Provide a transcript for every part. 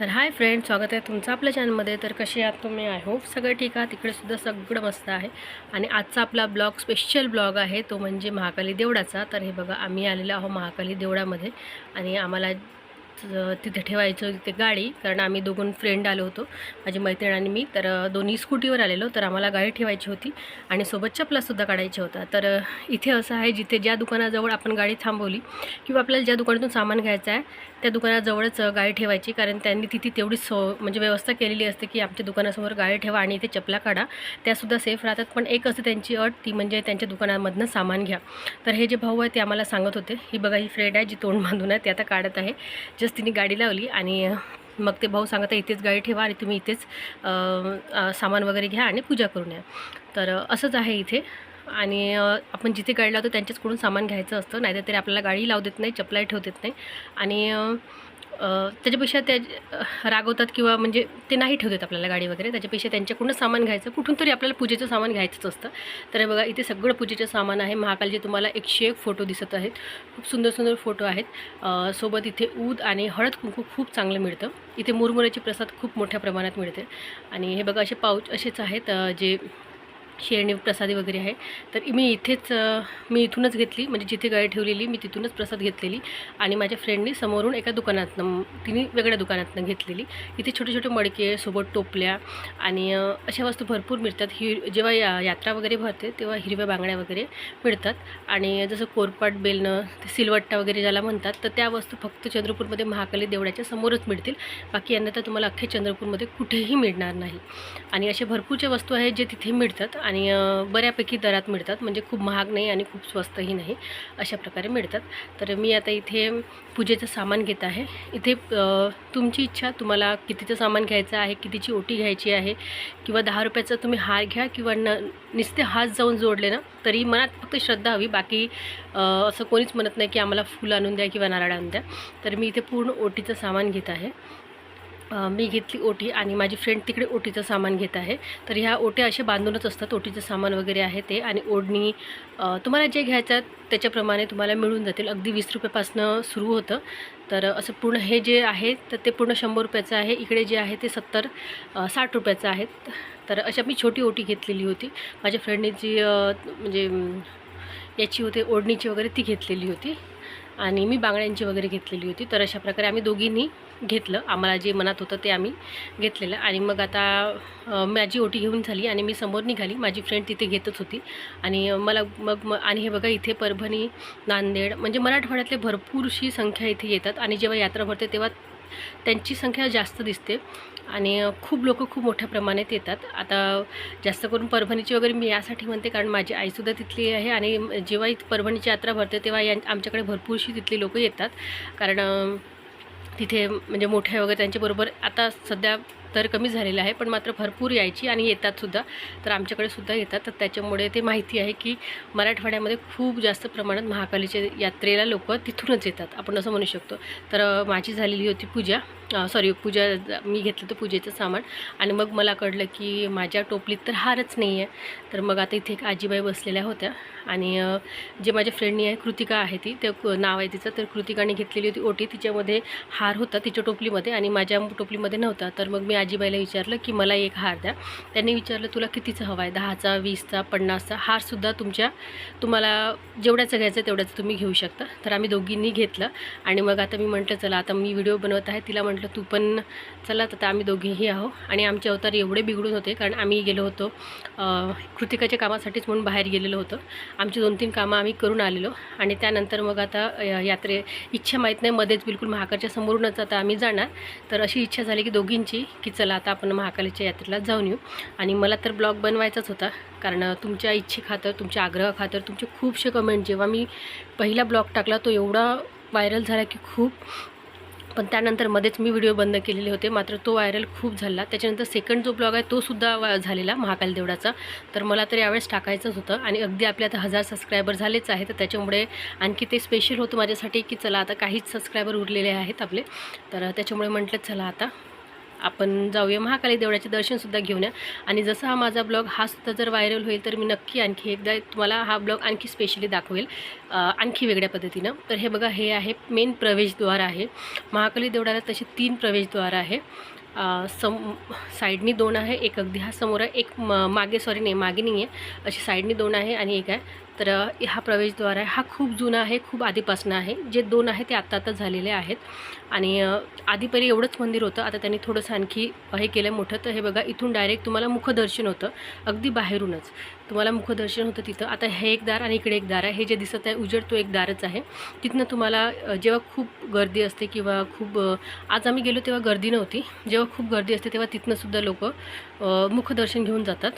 तर hi friend स्वागत आहे तुमचं आपल्या चॅनलमध्ये तर कसे आहात तुम्ही? आय होप सगळं ठीक आहे तिकडेसुद्धा सगळं मस्त आहे. आणि आजचा आपला ब्लॉग स्पेशल ब्लॉग आहे तो म्हणजे महाकाली देवळाचा. तर हे बघा आम्ही आलेलो आहोत महाकाली देवळामध्ये. आणि आम्हाला तिथे ठेवायचं तिथे गाडी कारण आम्ही दोघं फ्रेंड आलो होतो. माझी मैत्रीण आणि मी तर दोन्ही स्कूटीवर आलेलो तर आम्हाला गाडी ठेवायची होती आणि सोबत चपलासुद्धा काढायच्या होता तर इथे असं आहे जिथे ज्या दुकानाजवळ आपण गाडी थांबवली किंवा आपल्याला ज्या दुकानातून सामान घ्यायचं आहे त्या दुकानाजवळच गाडी ठेवायची कारण त्यांनी तिथे तेवढी सो म्हणजे व्यवस्था केलेली असते की आमच्या दुकानासमोर गाडी ठेवा आणि इथे चपला काढा. त्यासुद्धा सेफ राहतात पण एक असते त्यांची अट ती म्हणजे त्यांच्या दुकानामधनं सामान घ्या. तर हे जे भाऊ आहे ते आम्हाला सांगत होते. ही बघा ही फ्रेंड आहे जी तोंड बांधून आहे ती आता काढत आहे. इथेच तिने गाडी लावली आणि मग ते भाऊ सांगत आहे इथेच गाडी ठेवा आणि तुम्ही इथेच सामान वगैरे घ्या आणि पूजा करून या. तर असंच आहे इथे. आणि आपण जिथे गाडी लावतो त्यांच्याचकडून सामान घ्यायचं असतं नाहीतर तरी आपल्याला गाडी लावू देत नाही चपलाही ठेवू देत नाही. आणि त्याच्यापेक्षा त्या रागवतात किंवा म्हणजे ते नाही ठेवतात आपल्याला गाडी वगैरे. त्याच्यापेक्षा त्यांच्याकडून सामान घ्यायचं. कुठून तरी आपल्याला पूजेचं सामान घ्यायचंच असतं. तर हे बघा इथे सगळं पूजेचं सामान आहे. महाकालचे तुम्हाला एकशे एक फोटो दिसत आहेत. खूप सुंदर सुंदर फोटो आहेत. सोबत इथे ऊद आणि हळद कुंकू खूप चांगलं मिळतं. इथे मुरमुऱ्याचे प्रसाद खूप मोठ्या प्रमाणात मिळते. आणि हे बघा असे पाऊच असेच आहेत जे शेरणी प्रसादी वगैरे आहे. तर मी इथेच मी इथूनच घेतली म्हणजे जिथे गाडी ठेवलेली मी तिथूनच प्रसाद घेतलेली आणि माझ्या फ्रेंडनी समोरून एका दुकानातनं तिने वेगळ्या दुकानातनं घेतलेली. इथे छोटे छोटे मडके सोबत टोपल्या आणि अशा वस्तू भरपूर मिळतात. हि जेव्हा या यात्रा वगैरे भरते तेव्हा हिरव्या बांगड्या वगैरे मिळतात आणि जसं कोरपाट बेलणं ते सिलवट्टा वगैरे ज्याला म्हणतात तर त्या वस्तू फक्त चंद्रपूरमध्ये महाकाली देवळाच्या समोरच मिळतील. बाकी यांना तर तुम्हाला अख्ख्या चंद्रपूरमध्ये कुठेही मिळणार नाही. आणि असे भरपूरचे वस्तू आहेत जे तिथे मिळतात आणि बऱ्यापैकी दरात मिळतात. म्हणजे खूप महाग नाही आणि खूप स्वस्तही नाही अशा प्रकारे मिळतात. तर मी आता इथे पूजेचं सामान घेत आहे. इथे तुमची इच्छा तुम्हाला कितीचं सामान घ्यायचं आहे कितीची ओटी घ्यायची आहे किंवा दहा रुपयाचा तुम्ही हार घ्या किंवा न नुसते हात जाऊन जोडले ना तरी मनात फक्त श्रद्धा हवी. बाकी असं कोणीच म्हणत नाही की आम्हाला फुलं आणून द्या किंवा नारळ आणून द्या. तर मी इथे पूर्ण ओटीचं सामान घेत आहे. मी घेतली ओटी आणि माझी फ्रेंड तिकडे ओटीचं सामान घेत आहे. तर ह्या ओट्या असे बांधूनच असतात. ओटीचं सामान वगैरे आहे ते आणि ओढणी तुम्हाला जे घ्यायचं आहे त्याच्याप्रमाणे तुम्हाला मिळून जातील. अगदी वीस रुपयापासनं सुरू होतं. तर असं पूर्ण हे जे आहे तर ते पूर्ण शंभर रुपयाचं आहे. इकडे जे आहे ते सत्तर साठ रुपयाचं आहे. तर अशा मी छोटी ओटी घेतलेली होती. माझ्या फ्रेंडने जी म्हणजे याची होते ओढणीची वगैरे ती घेतलेली होती. आणि मी बांगड्यांची वगैरे घेतलेली होती. तर अशा प्रकारे आम्ही दोघींनी घेतलं. आम्हाला जे मनात होतं ते आम्ही घेतलेलं. आणि मग आता माझी ओटी घेऊन झाली आणि मी समोर निघाली. माझी फ्रेंड तिथे घेतच होती. आणि मला मग म आणि हे बघा इथे परभणी नांदेड म्हणजे मराठवाड्यातले भरपूरशी संख्या इथे येतात. आणि जेव्हा यात्रा भरते तेव्हा त्यांची संख्या जास्त दिसते. आणि खूप लोक खूप मोठ्या प्रमाणात येतात. आता जास्त करून परभणीची वगैरे मी यासाठी म्हणते कारण माझी आईसुद्धा तिथली आहे. आणि जेव्हा परभणीची यात्रा भरते तेव्हा या आमच्याकडे भरपूरशी तिथली लोकं येतात. कारण तिथे म्हणजे मोठ्या वगैरे त्यांच्याबरोबर आता सध्या तर कमी झालेलं आहे पण मात्र भरपूर यायची आणि येतातसुद्धा तर आमच्याकडे सुद्धा येतात. तर त्याच्यामुळे ते माहिती आहे की मराठवाड्यामध्ये खूप जास्त प्रमाणात महाकालीच्या यात्रेला लोक तिथूनच येतात. आपण असं म्हणू शकतो. तर माझी झालेली होती पूजा. सॉरी पूजा मी घेतलं होतं पूजेचं सामान. आणि मग मला कळलं की माझ्या टोपलीत तर हारच नाही आहे तर मग आता इथे एक आजीबाई बसलेल्या होत्या. आणि जे माझ्या फ्रेंडनी आहे कृतिका आहे ती ते नाव आहे तिचं. तर कृतिकाने घेतलेली होती ओटी. तिच्यामध्ये हार होता तिच्या टोपलीमध्ये आणि माझ्या टोपलीमध्ये नव्हता. तर मग मी आजीबाईला विचारलं की मला एक हार द्या. त्यांनी विचारलं तुला कितीचा हवा आहे दहाचा वीसचा पन्नासचा? हारसुद्धा तुमच्या तुम्हाला जेवढ्याचं घ्यायचं आहे तेवढ्याचं तुम्ही घेऊ शकता. तर आम्ही दोघींनी घेतलं. आणि मग आता मी म्हटलं चला आता मी व्हिडिओ बनवत आहे तिला म्हटलं म्हटलं तू पण चला आता आम्ही दोघीही आहो आणि आमचे अवतार एवढे बिघडून होते कारण आम्ही गेलो होतो कृतिकाच्या कामासाठीच म्हणून बाहेर गेलेलो होतो. आमची दोन तीन कामं आम्ही करून आलेलो आणि त्यानंतर मग आता यात्रे इच्छा माहीत नाही मध्येच बिलकुल महाकालच्या समोरूनच आता आम्ही जाणार. तर अशी इच्छा झाली की दोघींची की चला आता आपण महाकालीच्या यात्रेला जाऊन येऊ. आणि मला तर ब्लॉग बनवायचाच होता कारण तुमच्या इच्छेखातर तुमच्या आग्रहाखातर तुमचे खूपसे कमेंट जेव्हा मी पहिला ब्लॉग टाकला तो एवढा व्हायरल झाला की खूप पण त्यानंतर मध्येच मी व्हिडिओ बंद केलेले होते. मात्र तो व्हायरल खूप झाला. त्याच्यानंतर सेकंड जो ब्लॉग आहे तो सुद्धा झालेला महाकाल देवडाचा. तर मला तर यावेळेस टाकायचंच होतं. आणि अगदी आपले आता हजार सबस्क्रायबर झालेच आहे तर त्याच्यामुळे आणखी ते स्पेशल होतं माझ्यासाठी की चला आता काहीच सबस्क्रायबर उरलेले आहेत आपले. तर त्याच्यामुळे म्हटलं चला आता आपण जाऊया महाकाली देवळाचे दर्शनसुद्धा घेऊन या. आणि जसा हा माझा ब्लॉग हा सुद्धा जर व्हायरल होईल तर मी नक्की आणखी एकदा तुम्हाला हा ब्लॉग आणखी स्पेशली दाखवेल आणखी वेगळ्या पद्धतीनं. तर हे बघा हे आहे मेन प्रवेशद्वार आहे. महाकाली देवळाला तसे तीन प्रवेशद्वार आहे. सम साईडनी दोन आहे एक अगदी हा समोर आहे एक म मागे सॉरी नाही मागे नाही आहे अशी साईडनी दोन आहे आणि एक आहे. तर हा प्रवेशद्वार आहे. हा खूप जुना आहे खूप आधीपासून आहे. जे दोन आहे ते आत्ता आता झालेले आहेत. आणि आधी पहिले एवढंच मंदिर होतं. आता त्यांनी थोडंसं आणखी हे केलं मोठं. तर हे बघा इथून डायरेक्ट तुम्हाला मुखदर्शन होतं. अगदी बाहेरूनच. तुम्हाला मुखदर्शन होतं तिथं. आता हे एक दार आणि इकडे एक दार आहे. हे जे दिसत आहे उजड तो एक दारच आहे. तिथनं तुम्हाला जेव्हा खूप गर्दी असते किंवा खूप आज आम्ही गेलो तेव्हा गर्दी नव्हती. जेव्हा खूप गर्दी असते तेव्हा तिथनंसुद्धा लोक मुखदर्शन घेऊन जातात.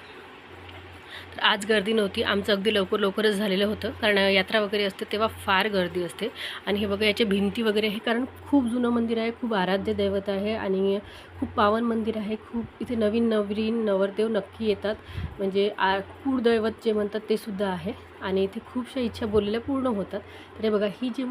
आज गर्दी नव्हती. आमचं अगदी लवकर लवकरच झालेलं होतं. कारण यात्रा वगैरे असते तेव्हा फार गर्दी असते. आणि हे बघा याच्या भिंती वगैरे हे कारण खूप जुनं मंदिर आहे खूप आराध्य दैवत आहे. आणि खूप पावन मंदिर आहे खूप इथे नवीन नवरीन नवरदेव नक्की येतात. म्हणजे आ कुळदैवत जे म्हणतात ते सुद्धा आहे. आणि इथे खूपशा इच्छा बोललेल्या पूर्ण होतात. तर हे बघा ही जी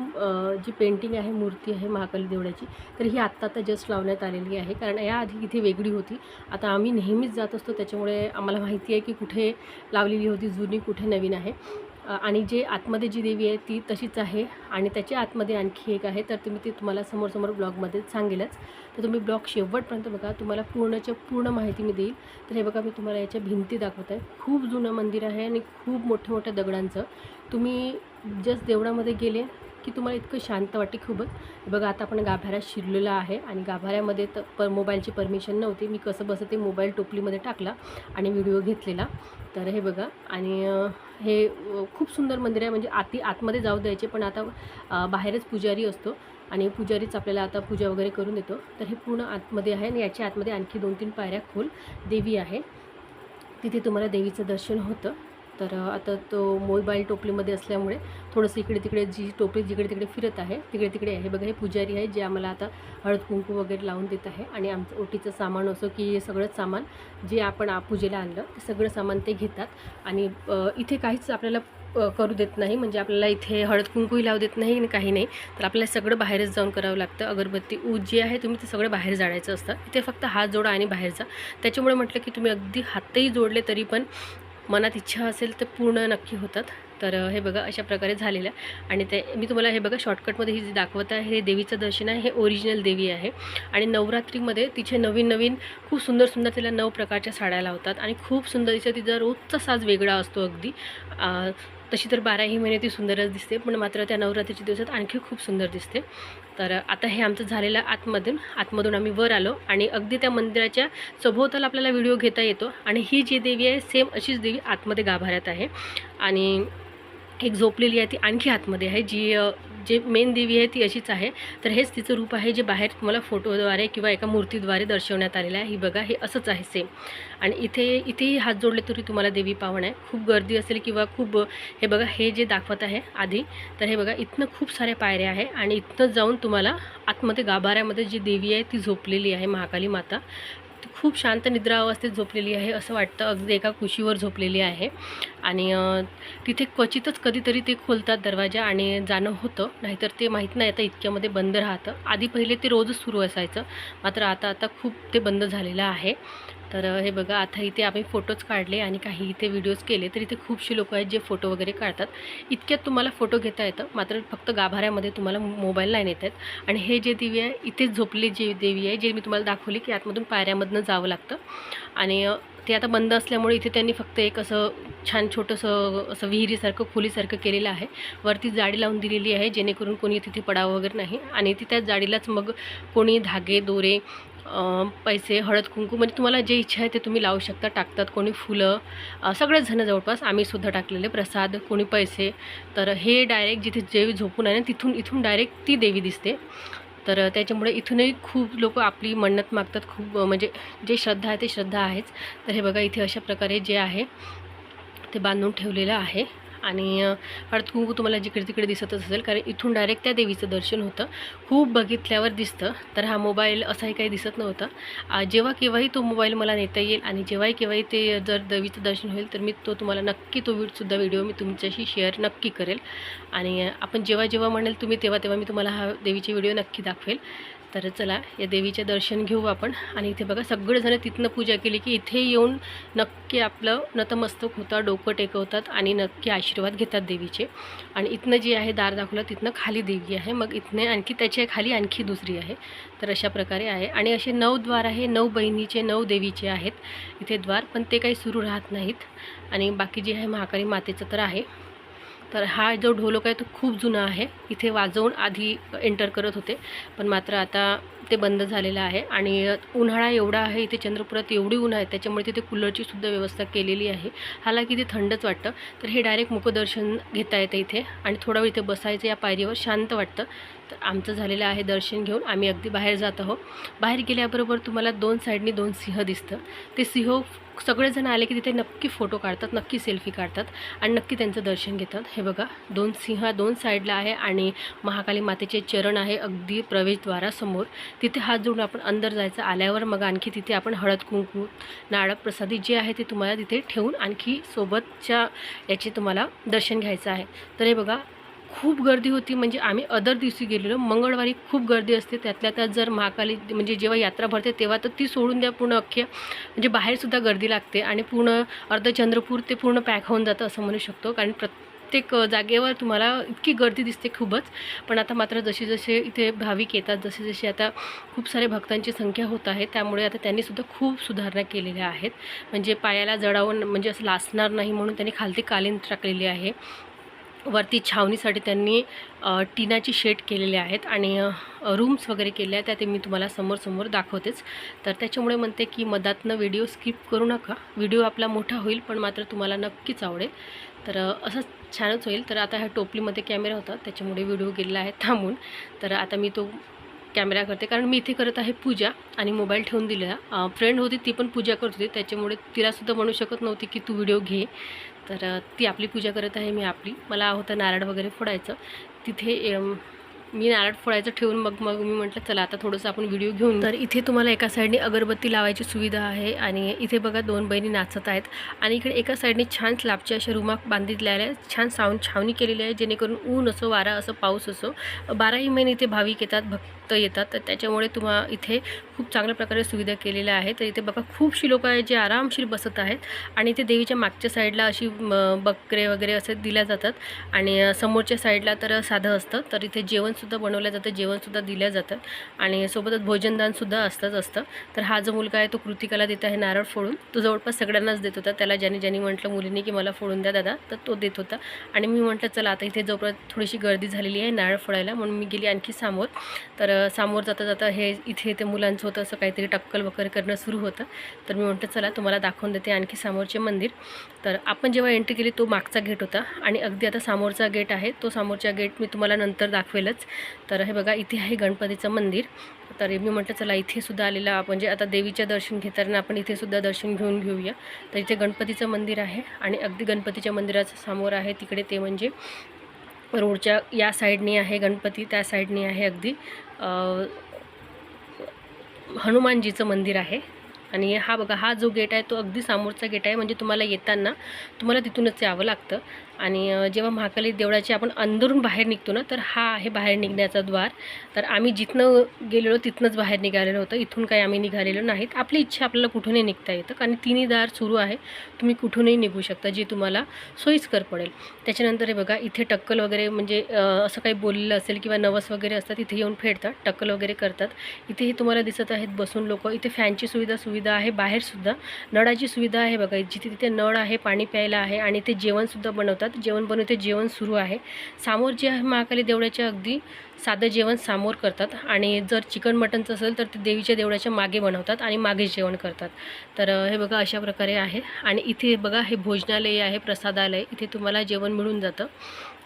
जी पेंटिंग आहे मूर्ती आहे महाकाली देवळाची तर ही आत्ता आता जस्ट लावण्यात आलेली आहे. कारण याआधी इथे वेगळी होती. आता आम्ही नेहमीच जात असतो. त्याच्यामुळे आम्हाला माहिती आहे की कुठे लावलेली होती जुनी कुठे नवीन आहे. आणि जे आतमध्ये जी देवी आहे ती तशीच आहे. आणि त्याच्या आतमध्ये आणखी एक आहे तर तुम्ही ते तुम्हाला समोर समोर ब्लॉगमध्ये सांगेलच. तर तुम्ही ब्लॉग शेवटपर्यंत बघा तुम्हाला पूर्णच्या पूर्ण माहिती मी देईल. तर हे बघा मी तुम्हाला याच्या भिंती दाखवत आहे. खूप जुनं मंदिर आहे आणि खूप मोठ्या मोठ्या दगडांचं. तुम्ही जस्ट देवळामध्ये गेले की तुम्हाला इतकं शांत वाटते खूपच. बघा आता आपण गाभाऱ्यात शिरलेला आहे आणि गाभाऱ्यामध्ये तर पर मोबाईलची परमिशन नव्हती. मी कसं बसं ते मोबाईल टोपलीमध्ये टाकला आणि व्हिडिओ घेतलेला. तर हे बघा आणि हे खूप सुंदर मंदिर आहे. म्हणजे आती आतमध्ये जाऊ द्यायचे पण आता बाहेरच पुजारी असतो. आणि पुजारीच आपल्याला आता पूजा वगैरे करून देतो. तर हे पूर्ण आतमध्ये आहे आणि याच्या आतमध्ये आणखी दोन तीन पायऱ्या खोल देवी आहे. तिथे तुम्हाला देवीचं दर्शन होतं. तर आता तो मोबाईल टोपलीमध्ये असल्यामुळे थोडंसं इकडे तिकडे जी टोपली जिकडे तिकडे फिरत आहे तिकडे तिकडे आहे. बघा हे पुजारी आहे जे आम्हाला आता हळद कुंकू वगैरे लावून देत आहे आणि आमचं ओटीचं सामान असो की सगळंच सामान जे आपण पूजेला आणलं ते सगळं सामान ते घेतात. आणि इथे काहीच आपल्याला करू देत नाही. म्हणजे आपल्याला इथे हळद कुंकूही लावू देत नाही आणि काही नाही. तर आपल्याला सगळं बाहेरच जाऊन करावं लागतं. अगरबत्ती ऊज जे आहे तुम्ही ते सगळं बाहेर जाळायचं असतं. इथे फक्त हात जोडा आणि बाहेर जा. त्याच्यामुळे म्हटलं की तुम्ही अगदी हातही जोडले तरी पण मनात इच्छा असेल तर पूर्ण नक्की होतात. तर हे बघा अशा प्रकारे झालेलं आहे. आणि ते मी तुम्हाला हे बघा शॉर्टकटमध्ये ही जी दाखवत आहे हे देवीचं दर्शन आहे हे ओरिजिनल देवी आहे. आणि नवरात्रीमध्ये तिचे नवीन नवीन खूप सुंदर सुंदर तिला नऊ प्रकारच्या साड्या लावतात. आणि खूप सुंदर तिचा तिचा रोजचा साज वेगळा असतो अगदी. तशी तर बाराही महिने ती सुंदरच दिसते पण मात्र त्या नवरात्रीच्या दिवसात आणखी खूप सुंदर दिसते. तर आता हे आमचं झालेलं आतमधून आतमधून आम्ही वर आलो आणि अगदी त्या मंदिराच्या सभोवताल आपल्याला व्हिडिओ घेता येतो आणि ही जी देवी आहे सेम अशीच देवी आतमध्ये गाभाऱ्यात आहे आणि एक झोपलेली आहे ती आणखी आतमध्ये आहे जी जे मेन देवी आहे ती अशीच आहे. तर हेच तिचं रूप आहे जे बाहेर तुम्हाला फोटोद्वारे किंवा एका मूर्तीद्वारे दर्शवण्यात आलेलं आहे. ही बघा हे असंच आहे सेम आणि इथे इथेही हात जोडले तरी तुम्हाला देवी पावन आहे. खूप गर्दी असेल किंवा खूप हे बघा हे जे दाखवत आहे आधी तर हे बघा इथनं खूप साऱ्या पायऱ्या आहे आणि इथनं जाऊन तुम्हाला आतमध्ये गाभाऱ्यामध्ये जी देवी आहे ती झोपलेली आहे महाकाली माता. खूप शांत निद्रा अवस्थेत झोपलेली आहे असं वाटतं. अगदी एका कुशीवर झोपलेली आहे. आणि तिथे क्वचितच कधीतरी ते खोलतात दरवाजा आणि जाणं होतं. नाहीतर ते माहीत नाही आता इतक्यामध्ये बंद राहतं. आधी पहिले ते रोजच सुरू असायचं. मात्र आता आता खूप ते बंद झालेलं आहे. तर हे बघा आता इथे आम्ही फोटोज काढले आणि काही इथे व्हिडिओज केले तर इथे खूपशी लोक आहेत जे फोटो वगैरे काढतात. इतक्यात तुम्हाला फोटो घेता येतं मात्र फक्त गाभाऱ्यामध्ये तुम्हाला मोबाईल नाही नेत आहेत. आणि हे जे देवी आहे इथेच झोपले जी देवी आहे जे मी तुम्हाला दाखवली की आतमधून पायऱ्यामधनं जावं लागतं. आणि ते आता बंद असल्यामुळे इथे त्यांनी फक्त एक असं छान छोटंसं असं विहिरीसारखं खोलीसारखं केलेलं आहे. वरती जाडी लावून दिलेली आहे जेणेकरून कोणी तिथे पडावं वगैरे नाही. आणि ती त्या जाडीलाच मग कोणी धागे दोरे पैसे हळद कुंकू म्हणजे तुम्हाला जे इच्छा आहे ते तुम्ही लावू शकता. टाकतात कोणी फुलं. सगळेच जणं जवळपास आम्हीसुद्धा टाकलेले. प्रसाद कोणी पैसे. तर हे डायरेक्ट जिथे देवी झोपून आहे ना तिथून इथून डायरेक्ट ती देवी दिसते. तर त्याच्यामुळे इथूनही खूप लोक आपली मन्नत मागतात. खूप म्हणजे जे श्रद्धा आहे ते श्रद्धा आहेच. तर हे बघा इथे अशा प्रकारे जे आहे ते बांधून ठेवलेलं आहे. आणि हळद कुंकू तुम्हाला जिकडे तिकडे दिसतच असेल कारण इथून डायरेक्ट त्या देवीचं दर्शन होतं. खूप बघितल्यावर दिसतं तर हा मोबाईल असाही काही दिसत नव्हता. जेव्हा केव्हाही तो मोबाईल मला नेता येईल आणि जेव्हाही केव्हाही ते जर देवीचं दर्शन होईल तर मी तो तुम्हाला नक्की तो सुद्धा व्हिडिओ मी तुमच्याशी शेअर नक्की करेल. आणि आपण जेव्हा जेव्हा म्हणेल तुम्ही तेव्हा तेव्हा मी तुम्हाला हा देवीचे व्हिडिओ नक्की दाखवेल. तर चला या देवीचे दर्शन घेऊ आपण. आणि इथे बघा सगळेजण तिथनं पूजा केली की इथे येऊन नक्की आपलं नतमस्तक होतं डोकं टेकवतात आणि नक्की आशीर्वाद घेतात देवीचे. आणि इथनं जे आहे दार दाखवलं तिथनं खाली देवी आहे. मग इथने आणखी त्याच्याखाली आणखी दुसरी आहे. तर अशा प्रकारे आहे. आणि असे नऊ द्वार आहे नऊ बहिणीचे नऊ देवीचे आहेत. इथे द्वार पण ते काही सुरू राहत नाहीत. आणि बाकी जे आहे महाकाली मातेचं तर आहे. तर हा जो ढोलक आहे तो खूप जुना आहे. इथे वाजवून आधी एंटर करत होते. पण मात्र आता ते बंद झालेलं आहे आणि उन्हाळा एवढा आहे इथे चंद्रपुरात एवढी ऊन आहे त्याच्यामुळे तिथे कूलरची सुद्धा व्यवस्था केलेली आहे. हालाकी इथे थंडच वाटतं तर हे डायरेक्ट मुखदर्शन घेता येतं इथे आणि थोडा वेळ इथे बसायचं या पायरीवर शांत वाटतं. तर आमचं झालेलं आहे दर्शन घेऊन आम्ही अगदी बाहेर जात आहोत. बाहेर गेल्याबरोबर तुम्हाला दोन साईडनी दोन सिंह दिसतं. ते सिंह सगळेजण आले की तिथे नक्की फोटो काढतात नक्की सेल्फी काढतात आणि नक्की त्यांचं दर्शन घेतात. हे बघा दोन सिंह दोन साईडला आहे आणि महाकाली मातेचे चरण आहे अगदी प्रवेशद्वारासमोर. तिथे हात जोडून आपण अंदर जायचं आल्यावर मग आणखी तिथे आपण हळद कुंकू नाळक प्रसादी जे आहे ते तुम्हाला तिथे ठेवून आणखी सोबतच्या याचे तुम्हाला दर्शन घ्यायचं आहे. तर हे बघा खूप गर्दी होती. म्हणजे आम्ही अदर दिवशी गेलेलो. मंगळवारी खूप गर्दी असते. त्यातल्या त्यात जर महाकाली म्हणजे जेव्हा यात्रा भरते तेव्हा तर ती सोडून द्या. पूर्ण अख्ख्या म्हणजे बाहेरसुद्धा गर्दी लागते आणि पूर्ण अर्धचंद्रपूर ते पूर्ण पॅक होऊन जातं असं म्हणू शकतो. कारण प्रत्येक जागेवर तुम्हाला इतकी गर्दी दिसते खूपच. पण आता मात्र जसे जसे इथे भाविक येतात जसे जसे आता खूप सारे भक्तांची संख्या होत आहे त्यामुळे आता त्यांनीसुद्धा खूप सुधारणा केलेल्या आहेत. म्हणजे पायाला जडावून म्हणजे असं लासणार नाही म्हणून त्यांनी खालती कालीन टाकलेली आहे. वरती छावणीसाठी त्यांनी टिनाची शेड केलेले आहेत आणि रूम्स वगैरे केले आहेत त्या ते मी तुम्हाला समोर समोर दाखवतेच. तर त्याच्यामुळे म्हणते की मधातनं व्हिडिओ स्किप करू नका. व्हिडिओ आपला मोठा होईल पण मात्र तुम्हाला नक्कीच आवडेल. तर असंच असं छानच होईल. तर आता ह्या टोपलीमध्ये कॅमेरा होता त्याच्यामुळे व्हिडिओ गेलेला आहे थांबून. तर आता मी तो कॅमेरा करते कारण मी इथे करत आहे पूजा आणि मोबाईल ठेवून दिलेला. फ्रेंड होती ती पण पूजा करत होती त्याच्यामुळे तिलासुद्धा म्हणू शकत नव्हती की तू व्हिडिओ घे. तर ती आपली पूजा करत आहे मी आपली. मला होतं नारळ वगैरे फोडायचं. तिथे मी नारळ फोडायचं ठेवून मग मग मी म्हटलं चला आता थोडंसं आपण व्हिडिओ घेऊन तर इथे तुम्हाला एका साईडने अगरबत्ती लावायची सुविधा आहे आणि इथे बघा दोन बहिणी नाचत आहेत. आणि इकडे एका साईडने छान स्लाबच्या अशा रुमा बांधितल्या आहेत. छान सावून छावणी केलेली आहे जेणेकरून ऊन असो वारा असो पाऊस असो बाराही महिने इथे भाविक येतात भक्त येतात. तर त्याच्यामुळे तुम्हा इथे खूप चांगल्या प्रकारे सुविधा केलेल्या आहेत. तर इथे बघा खूपशी लोक आहेत जे आरामशीर बसत आहेत आणि इथे देवीच्या मागच्या साईडला अशी बकरे वगैरे असे दिल्या जातात आणि समोरच्या साईडला तर साधं असतं. तर इथे जेवणसुद्धा बनवलं जातं जेवणसुद्धा दिलं जातं आणि सोबतच भोजनदानसुद्धा असतंच असतं. तर हा जो मुलगा आहे तो कृतिकाला देत आहे नारळ फोडून. तो जवळपास सगळ्यांनाच देत होता. त्याला ज्याने ज्याने म्हटलं मुलींनी की मला फोडून द्या दादा तर तो देत होता. आणि मी म्हटलं चला आता इथे जवळपास थोडीशी गर्दी झालेली आहे नारळ फोडायला म्हणून मी गेली आणखी समोर. तर सामोर समोर जाता जाता हे इथे ते मुलांचं होतं असं काहीतरी टक्कल वगैरे करणं सुरू होतं. तर मी म्हणतो चला तुम्हाला दाखवून देते आणखी समोरचे मंदिर. तर आपण जेव्हा एंट्री केली तो मागचा गेट होता. आणि अगदी आता समोरचा गेट आहे. तो समोरचा गेट मी तुम्हाला नंतर दाखवेलच. तर हे बघा इथे आहे गणपतीचं मंदिर. तर मी म्हटलं चला इथेसुद्धा आलेला म्हणजे आता देवीचं दर्शन घेताना आपण इथे सुद्धा दर्शन घेऊन घेऊया. तर इथे गणपतीचं मंदिर आहे. आणि अगदी गणपतीच्या मंदिराचं समोर आहे. तिकडे ते म्हणजे रोडच्या या साईडने आहे गणपती त्या साईडने आहे अगदी हनुमानजीचं मंदिर आहे. आणि हा बघा हा जो गेट आहे तो अगदी समोरचा गेट आहे. म्हणजे तुम्हाला येताना तुम्हाला तिथूनच यावं लागतं. आणि जेव्हा महाकाली देवळाचे आपण अंदरून बाहेर निघतो ना तर हा आहे बाहेर निघण्याचा द्वार. तर आम्ही जिथनं गेलेलो तिथनंच बाहेर निघालेलो होतं. इथून काही आम्ही निघालेलो नाहीत. आपली इच्छा आपल्याला कुठूनही निघता येतं. कारण तिन्ही दार सुरू आहे. तुम्ही कुठूनही निघू शकता जे तुम्हाला सोयीस्कर पडेल. त्याच्यानंतर हे बघा इथे टक्कल वगैरे म्हणजे असं काही बोललेलं असेल किंवा नवस वगैरे असतात इथे येऊन फेडतात टक्कल वगैरे करतात. इथेही तुम्हाला दिसत आहेत बसून लोक. इथे फॅनची सुविधा सुविधा आहे बाहेरसुद्धा नळाची सुविधा आहे बघा जिथे तिथे नळ आहे पाणी प्यायला आहे आणि ते जेवणसुद्धा बनवतात. जेवण बनवून इथे जेवण सुरू आहे. समोर जे आहे महाकाली देवळाच्या अगदी साधं जेवण समोर करतात. आणि जर चिकन मटनचं असेल तर ते देवीच्या देवळाच्या मागे बनवतात आणि मागे जेवण करतात. तर हे बघा अशा प्रकारे आहे. आणि इथे बघा हे भोजनालय आहे प्रसादालय. इथे तुम्हाला जेवण मिळून जातं.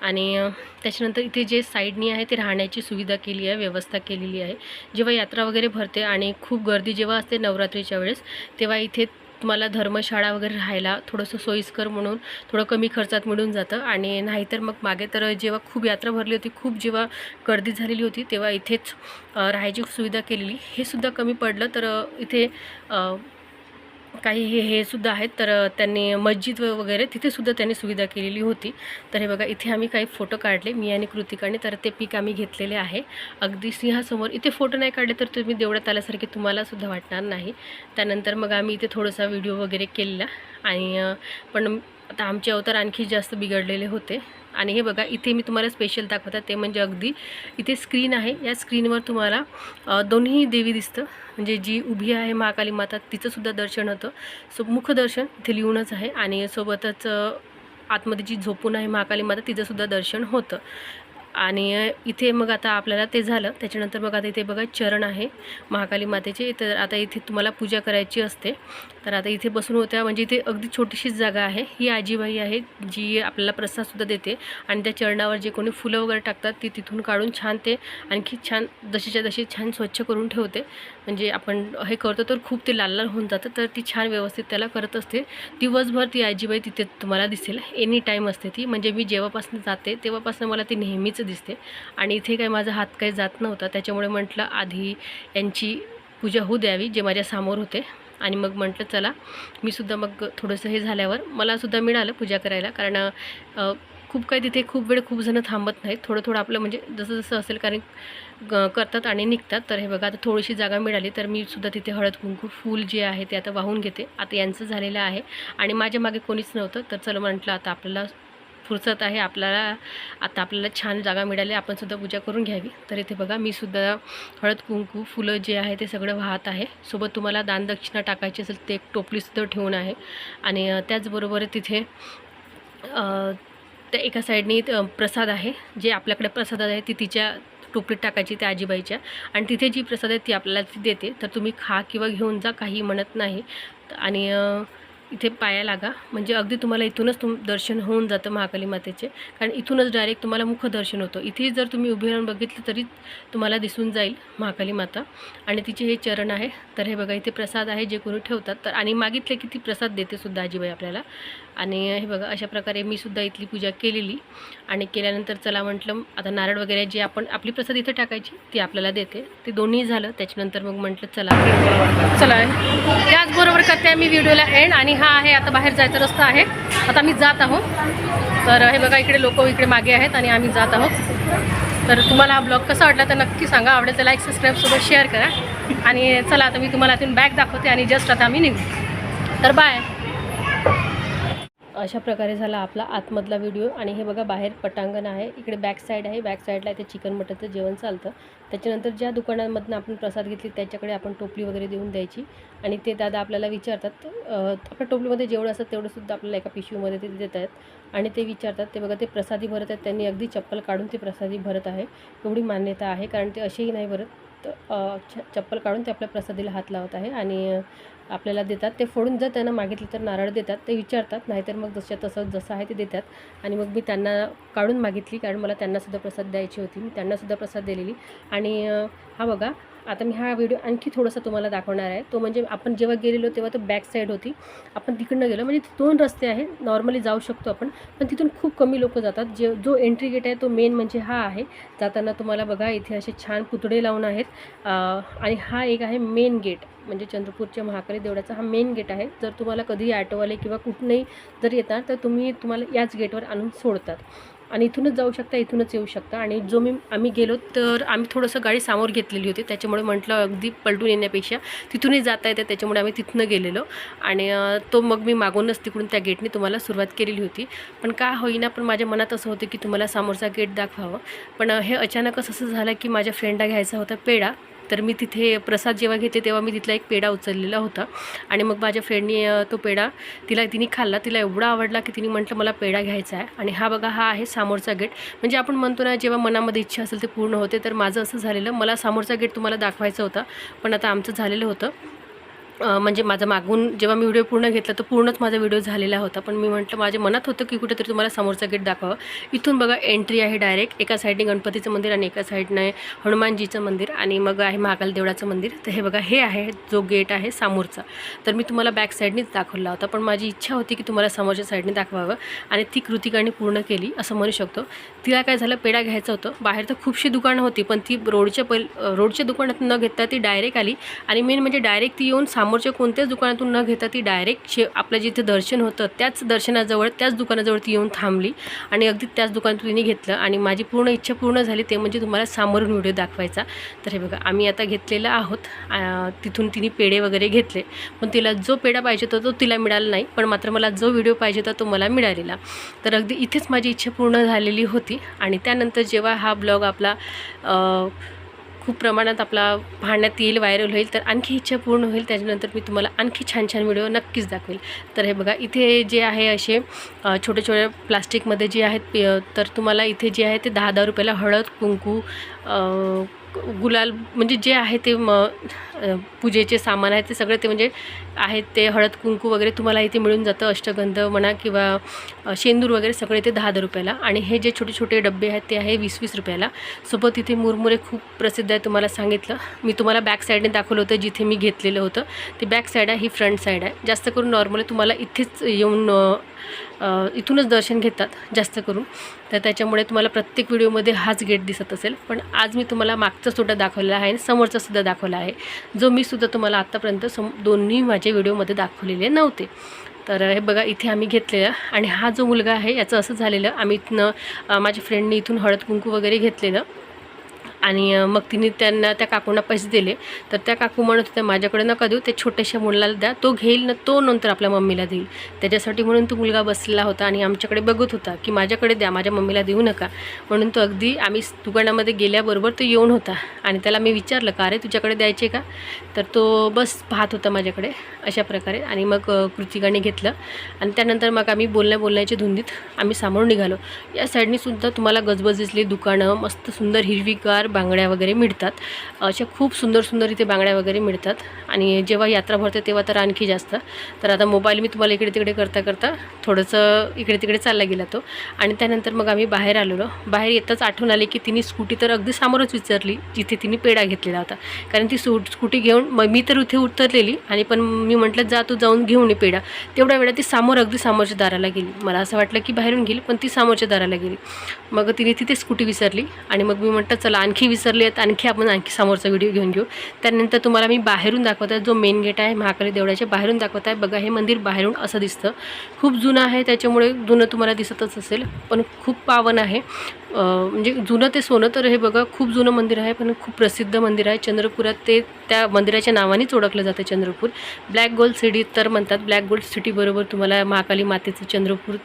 आणि त्याच्यानंतर इथे जे साईडनी आहे ते राहण्याची सुविधा केली आहे व्यवस्था केलेली आहे. जेव्हा यात्रा वगैरे भरते आणि खूप गर्दी जेव्हा असते नवरात्रीच्या वेळेस तेव्हा इथे तुम्हाला धर्मशाळा वगैरे राहायला थोडंसं सोयीस्कर म्हणून थोडं कमी खर्चात मिळून जातं. आणि नाहीतर मग मागे तर जेव्हा खूप यात्रा भरली होती खूप जेव्हा गर्दी झालेली होती तेव्हा इथेच राहायची सुविधा केलेली. हे सुद्धा कमी पडलं. तर इथे काही हे सुद्धा आहेत. तर त्यांनी मस्जिद वगैरे तिथे सुद्धा त्यांनी सुविधा केलेली होती. तर हे बघा इथे आम्ही काही फोटो काढले मी आणि कृतिकाने. तर ते पीक आम्ही घेतलेले आहे. अगदी सिंहासमोर. इथे फोटो नाही काढले तर तुम्ही देवळात आल्यासारखे तुम्हाला सुद्धा वाटणार नाही. त्यानंतर मग आम्ही इथे थोडासा व्हिडिओ वगैरे केलेला. आणि पण आता आमचे अवतार आणखी जास्त बिघडलेले होते. आणि हे बघा इथे मी तुम्हाला स्पेशल दाखवतात ते म्हणजे अगदी इथे स्क्रीन आहे. या स्क्रीनवर तुम्हाला दोन्ही देवी दिसतं. म्हणजे जी उभी आहे महाकाली माता तिचंसुद्धा दर्शन होतं. सो मुखदर्शन इथे लिहूनच आहे. आणि सोबतच आतमध्ये जी झोपून आहे महाकाली माता तिचंसुद्धा दर्शन होतं. आणि इथे मग आता आपल्याला ते झालं. त्याच्यानंतर मग आता इथे बघा चरण आहे महाकाली मातेचे. तर आता इथे तुम्हाला पूजा करायची असते. तर आता इथे बसून होत्या म्हणजे इथे अगदी छोटीशीच जागा आहे. ही आजीबाई आहे जी आपल्याला प्रसादसुद्धा देते आणि त्या चरणावर जे कोणी फुलं वगैरे टाकतात ती तिथून काढून छान ते आणखी छान जशीच्या तशी छान स्वच्छ करून ठेवते. म्हणजे आपण हे करतो तर खूप ते लाल लाल होऊन जातं तर ती छान व्यवस्थित त्याला करत असते. दिवसभर ती आजीबाई तिथे तुम्हाला दिसेल एनी टाईम असते ती. म्हणजे मी जेव्हापासून जाते तेव्हापासून मला ती नेहमीच दिसते. आणि इथे काही माझा हात काही जात नव्हता त्याच्यामुळे म्हटलं आधी यांची पूजा होऊ द्यावी जे माझ्यासमोर होते. आणि मग म्हटलं चला. मी सुद्धा मग थोडंसं हे झाल्यावर मला सुद्धा मिळालं पूजा करायला कारण खूप काही तिथे खूप वेळ खूप जणं थांबत नाहीत. थोडं थोडं आपलं म्हणजे जसं जसं असेल कारण ग करतात आणि निघतात. तर हे बघा आता थोडीशी जागा मिळाली तर मी सुद्धा तिथे हळद कुंकू फूल जे आहे ते आता वाहून घेते. आता यांचं झालेलं आहे. आणि माझ्या मागे कोणीच नव्हतं. तर चला म्हटलं आता आपल्याला फुरसत आहे आपल्याला आता आपल्याला छान जागा मिळाली आपणसुद्धा पूजा करून घ्यावी. तर इथे बघा मी सुद्धा हळद कुंकू फुलं जे आहे ते सगळं वाहत आहे. सोबत तुम्हाला दानदक्षिणा टाकायची असेल ते एक टोपलीसुद्धा ठेवून आहे. आणि त्याचबरोबर तिथे त्या एका साईडनी प्रसाद आहे. जे आपल्याकडे प्रसाद आहे ती तिच्या टोपलीत टाकायची त्या आजीबाईच्या. आणि तिथे जी प्रसाद आहे ती आपल्याला ती देते. तर तुम्ही खा किंवा घेऊन जा काही म्हणत नाही. आणि इथे पाया लागा. म्हणजे अगदी तुम्हाला इथूनच तुम दर्शन होऊन जातं महाकाली मातेचे. कारण इथूनच डायरेक्ट तुम्हाला मुखदर्शन होतं. इथे जर तुम्ही उभे राहून बघितलं तरी तुम्हाला दिसून जाईल महाकाली माता. आणि तिचे हे चरण आहे. तर हे बघा इथे प्रसाद आहे जे कोणी ठेवतात. तर आणि मागितले की ती प्रसाद देते सुद्धा आजीबाई आपल्याला. आणि हे बघा अशा प्रकारे मी सुद्धा इथली पूजा केलेली. आणि केल्यानंतर चला म्हटलं आता नारळ वगैरे जे आपण आपली प्रसाद इथं टाकायची ती आपल्याला देते. ते दोन्ही झालं त्याच्यानंतर मग म्हटलं चला. चला. त्याचबरोबर करते मी व्हिडिओला एंड आणि हा आहे आता बाहेर जायचा रस्ता आहे. आता मी जात आहोत. तर हे बघा इकडे लोक इकडे मागे आहेत आणि आम्ही जात आहोत. तर तुम्हाला हा ब्लॉग कसा वाटला तर नक्की सांगा. आवडेल तर लाईक सबस्क्राईबसोबत शेअर करा. आणि चला आता मी तुम्हाला इथून बॅग दाखवते आणि जस्ट आता आम्ही निघू. तर बाय अशा प्रकारे झाला आपला आतमधला व्हिडिओ. आणि हे बघा बाहेर पटांगण आहे. इकडे बॅक साईड आहे. बॅक साईडला इथे चिकन मटनचं जेवण चालतं. त्याच्यानंतर ज्या दुकानांमधून आपण प्रसाद घेतली त्याच्याकडे आपण टोपली वगैरे देऊन द्यायची. आणि ते दादा आपल्याला विचारतात आपल्या टोपलीमध्ये जेवढं असतं तेवढंसुद्धा आपल्याला एका पिशवीमध्ये ते देत आहेत. आणि ते विचारतात ते बघा ते प्रसादी भरत आहेत. त्यांनी अगदी चप्पल काढून ते प्रसादी भरत आहे. एवढी मान्यता आहे कारण ते असेही नाही भरत. चप्पल काढून ते आपल्या प्रसादीला हात लावत आहे आणि आपल्याला देतात. ते फोडून जर त्यांना मागितलं तर नारळ देतात. ते विचारतात. नाहीतर मग जशा तसं जसं आहे ते देतात. आणि मग मी त्यांना काढून मागितली. कारण मला त्यांनासुद्धा प्रसाद द्यायची होती. मी त्यांनासुद्धा प्रसाद दिलेली. आणि हा बघा आता मी हा व्हिडिओ आणखी थोडासा तुम्हाला दाखवणार आहे. तो म्हणजे आपण जेव्हा गेलेलो तेव्हा तो बॅक साईड होती. आपण तिकडनं गेलो. म्हणजे दोन रस्ते आहेत. नॉर्मली जाऊ शकतो आपण. पण तिथून खूप कमी लोक जातात. जे जो एंट्री गेट आहे तो मेन म्हणजे हा आहे. जाताना तुम्हाला बघा इथे असे छान पुतळे लावून आहेत. आणि हा एक आहे मेन गेट म्हणजे चंद्रपूरच्या महाकाली देवळाचा हा मेन गेट आहे. जर तुम्हाला कधी ॲटोवाले किंवा कुठूनही जर येतात तर तुम्ही तुम्हाला याच गेटवर आणून सोडतात. आणि इथूनच जाऊ शकता इथूनच येऊ शकता. आणि जो मी आम्ही गेलो तर आम्ही थोडंसं गाडी समोर घेतलेली होती. त्याच्यामुळे म्हटलं अगदी पलटून येण्यापेक्षा तिथूनही जाता येतं. त्याच्यामुळे आम्ही तिथनं गेलेलो. आणि तो मग मी मागूनच तिकडून त्या गेटने तुम्हाला सुरुवात केलेली होती. पण का होईना पण माझ्या मनात असं होतं की तुम्हाला समोरचा गेट दाखवावं. पण हे अचानकच असं झालं की माझ्या फ्रेंडला घ्यायचा होता पेढा. तर मी तिथे प्रसाद जेव्हा घेते तेव्हा मी तिथला एक पेढा उचललेला होता. आणि मग माझ्या फ्रेंडनी तो पेढा तिला तिने खाल्ला. तिला एवढा आवडला की तिने म्हटलं मला पेढा घ्यायचा आहे. आणि हा बघा हा आहे समोरचा गेट. म्हणजे आपण म्हणतो ना जेव्हा मनामध्ये इच्छा असेल ते पूर्ण होते तर माझं असं झालेलं. मला समोरचा गेट तुम्हाला दाखवायचं होता पण आता आमचं झालेलं होतं. म्हणजे माझा मागून जेव्हा मी व्हिडिओ पूर्ण घेतला तर पूर्णच माझा व्हिडिओ झालेला होता. पण मी म्हटलं माझ्या मनात होतं की कुठेतरी तुम्हाला समोरचा गेट दाखवावं. इथून बघा एंट्री आहे डायरेक्ट एका साईडने गणपतीचं मंदिर आणि एका साईडने हनुमानजीचं मंदिर आणि मग आहे महाकाल देवळाचं मंदिर. तर हे बघा हे आहे जो गेट आहे समोरचा. तर मी तुम्हाला बॅक साईडनेच दाखवला होता. पण माझी इच्छा होती की तुम्हाला समोरच्या साईडने दाखवावं आणि ती कृतिकाने पूर्ण केली असं म्हणू शकतो. तिला काय झालं पेढा घ्यायचं होतं. बाहेर तर खूपशी दुकानं होती पण ती रोडच्या पहिल रोडच्या दुकानात न घेता ती डायरेक्ट आली. आणि मेन म्हणजे डायरेक्ट ती येऊन समोर समोरच्या कोणत्याच दुकानातून न घेता ती डायरेक्ट शे आपलं जिथे दर्शन होतं त्याच दर्शनाजवळ त्याच दुकानाजवळ ती येऊन थांबली आणि अगदी त्याच दुकानातून तिने घेतलं आणि माझी पूर्ण इच्छा पूर्ण झाली ते म्हणजे तुम्हाला समोरून व्हिडिओ दाखवायचा. तर हे बघा आम्ही आता घेतलेला आहोत. तिथून तिने पेढे वगैरे घेतले. पण तिला जो पेढा पाहिजे होता तो तिला मिळाला नाही पण मात्र मला जो व्हिडिओ पाहिजे होता तो मला मिळालेला. तर अगदी इथेच माझी इच्छा पूर्ण झालेली होती आणि त्यानंतर जेव्हा हा ब्लॉग आपला खूप प्रमाणात आपला पाहण्यात येईल व्हायरल होईल तर आणखी इच्छा पूर्ण होईल. त्याच्यानंतर मी तुम्हाला आणखी छान छान व्हिडिओ नक्कीच दाखवेल. तर हे बघा इथे जे आहे असे छोटे छोटे प्लास्टिकमध्ये जे आहेत पे- तर तुम्हाला इथे जे आहे ते दहा दहा रुपयाला हळद कुंकू गुलाल म्हणजे जे आहे ते म पूजेचे सामान आहे ते सगळे ते म्हणजे आहेत ते हळद कुंकू वगैरे तुम्हाला इथे मिळून जातं. अष्टगंध म्हणा किंवा शेंदूर वगैरे सगळे ते दहा दहा रुपयाला. आणि हे जे छोटे छोटे डबे आहेत ते आहे वीस वीस रुपयाला. सोबत इथे मुरमुरे खूप प्रसिद्ध आहे तुम्हाला सांगितलं. मी तुम्हाला बॅक साईडने दाखवलं होतं जिथे मी घेतलेलं होतं. ते बॅक साईड आहे ही फ्रंट साईड आहे. जास्त करून नॉर्मली तुम्हाला इथेच येऊन इथूनच दर्शन घेतात जास्त करून. तर त्याच्यामुळे तुम्हाला प्रत्येक व्हिडिओमध्ये हाच गेट दिसत असेल. पण आज मी तुम्हाला मागचा सुद्धा दाखवलेला आहे आणि समोरचा सुद्धा दाखवला आहे. जो मी सुद्धा तुम्हाला आत्तापर्यंत सम दोन्ही माझ्या व्हिडिओमध्ये दाखवलेले नव्हते. तर हे बघा इथे आम्ही घेतलेलं आणि हा जो मुलगा आहे याचं असं झालेलं आम्ही इथनं माझ्या फ्रेंडनी इथून हळद कुंकू वगैरे घेतलेलं. आणि मग तिने त्यांना त्या काकूंना पैसे दिले. तर त्या काकू म्हणत होत्या माझ्याकडे नका देऊ ते छोट्याशा मुलाला द्या. तो घेईल ना तो नंतर आपल्या मम्मीला देईल. त्याच्यासाठी म्हणून तो मुलगा बसलेला होता आणि आमच्याकडे बघत होता की माझ्याकडे द्या माझ्या मम्मीला देऊ नका. म्हणून तो अगदी आम्ही दुकानामध्ये गेल्याबरोबर तो येऊन होता. आणि त्याला मी विचारलं का अरे तुझ्याकडे द्यायचे का? तर तो बस पाहत होता माझ्याकडे अशा प्रकारे. आणि मग कृतिकाने घेतलं. आणि त्यानंतर मग आम्ही बोलण्या बोलण्याच्या धुंदीत आम्ही सामोरून निघालो. या साईडनीसुद्धा तुम्हाला गजबजलेली दुकानं मस्त सुंदर हिरवीगार बांगड्या वगैरे मिळतात. अशा खूप सुंदर सुंदर इथे बांगड्या वगैरे मिळतात. आणि जेव्हा यात्रा भरते तेव्हा तर आणखी जास्त. तर आता मोबाईल मी तुम्हाला इकडे तिकडे करता करता थोडंसं इकडे तिकडे चालला गेला तो. आणि त्यानंतर मग आम्ही बाहेर आलेलो. बाहेर येताच आठवण आली की तिने स्कूटी तर अगदी समोरच विचारली जिथे तिने पेढा घेतलेला होता. कारण ती सू स्कूटी घेऊन मग मी तर इथे उतरलेली आणि पण मी म्हटलं जा तू जाऊन घेऊन ये पेढा. तेवढ्या वेळा ती समोर अगदी समोरच्या दाराला गेली. मला असं वाटलं की बाहेरून गेली पण ती समोरच्या दाराला गेली. मग तिने तिथे स्कूटी विसरली आणि मग मी म्हटलं चला आणखी विसरली आहेत. आणखी आपण आणखी समोरचा व्हिडिओ घेऊन घेऊ. त्यानंतर तुम्हाला मी बाहेरून दाखवत आहे. जो मेन गेट आहे महाकाली देवळाच्या बाहेरून दाखवत आहे. बघा हे मंदिर बाहेरून असं दिसतं. खूप जुनं आहे. त्याच्यामुळे जुनं तुम्हाला दिसतच असेल. पण खूप पावन आहे. म्हणजे जुनं ते सोनं तर हे बघा खूप जुनं मंदिर आहे. पण खूप प्रसिद्ध मंदिर आहे. चंद्रपुरात ते त्या मंदिराच्या नावानेच ओळखलं जातं चंद्रपूर. ब्लॅक गोल्ड सिटी तर म्हणतात. ब्लॅक गोल्ड सिटीबरोबर तुम्हाला महाकाली मातेचं चंद्रपूर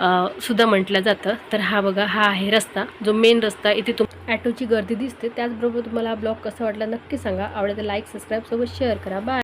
सुद्धा म्हटलं जातं. तर हा बघा हा आहे रस्ता. जो मेन रस्ता इथे तुम ॲटोची गर्दी दिसते. त्याचबरोबर तुम्हाला ब्लॉग कसा वाटला नक्की सांगा. आवडेल तर लाईक सबस्क्राईब सोबत शेअर करा. बाय